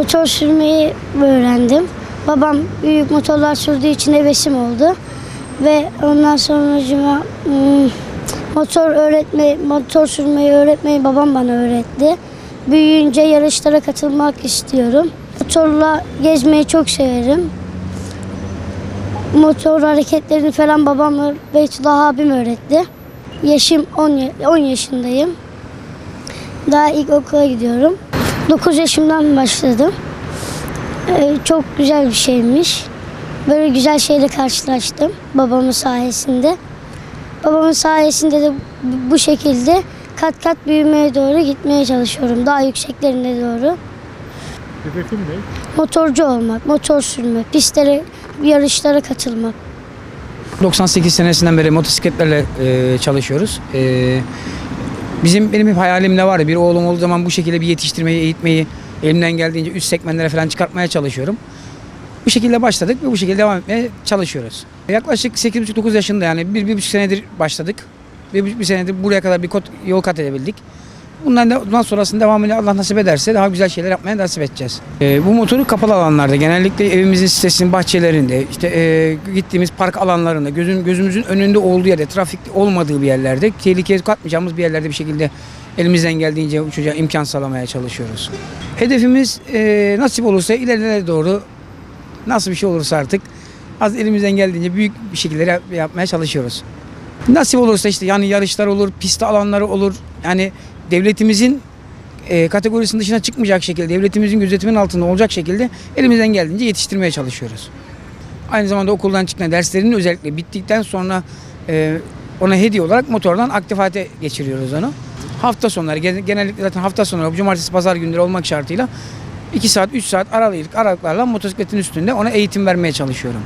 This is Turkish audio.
Motor sürmeyi öğrendim. Babam büyük motorlar sürdüğü için hevesim oldu. Ve ondan sonra cuma, hmm, motor öğretme, motor sürmeyi öğretmeyi babam bana öğretti. Büyüyünce yarışlara katılmak istiyorum. Motorla gezmeyi çok severim. Motor hareketlerini falan babam Beytullah abim öğretti. Yaşım 10, ya- 10 yaşındayım. Daha ilk okula gidiyorum. 9 yaşımdan başladım. Ee, çok güzel bir şeymiş. Böyle güzel şeyle karşılaştım babamın sayesinde. Babamın sayesinde de bu- şekilde kat kat büyümeye doğru gitmeye çalışıyorum. Daha yükseklerine doğru. Hedefin ne? Motorcu olmak, motor sürmek, pistlere, yarışlara katılmak. 98 senesinden beri motosikletlerle e, çalışıyoruz. E, bizim benim hep hayalim ne vardı? Bir oğlum olduğu zaman bu şekilde bir yetiştirmeyi, eğitmeyi elimden geldiğince üst segmentlere falan çıkartmaya çalışıyorum. Bu şekilde başladık ve bu şekilde devam etmeye çalışıyoruz. Yaklaşık 8,5-9 yaşında yani bir, bir buçuk senedir başladık. Bir bir senedir buraya kadar bir yol kat edebildik. Bundan, da, bundan sonrasında devamını Allah nasip ederse daha güzel şeyler yapmaya nasip edeceğiz. Ee, bu motoru kapalı alanlarda genellikle evimizin sitesinin bahçelerinde işte e, gittiğimiz park alanlarında gözün, gözümüzün önünde olduğu yerde trafik olmadığı bir yerlerde tehlikeye katmayacağımız bir yerlerde bir şekilde elimizden geldiğince bu çocuğa imkan sağlamaya çalışıyoruz. Hedefimiz e, nasip olursa ilerilere doğru nasıl bir şey olursa artık az elimizden geldiğince büyük bir şekilde yap- yapmaya çalışıyoruz. Nasip olursa işte yani yarışlar olur, pist alanları olur. Yani devletimizin e, kategorisinin dışına çıkmayacak şekilde, devletimizin gözetiminin altında olacak şekilde elimizden geldiğince yetiştirmeye çalışıyoruz. Aynı zamanda okuldan çıkan derslerinin özellikle bittikten sonra e, ona hediye olarak motordan aktif geçiriyoruz onu. Hafta sonları gen- genellikle zaten hafta sonları cumartesi pazar günleri olmak şartıyla 2 saat 3 saat aralık aralıklarla motosikletin üstünde ona eğitim vermeye çalışıyorum.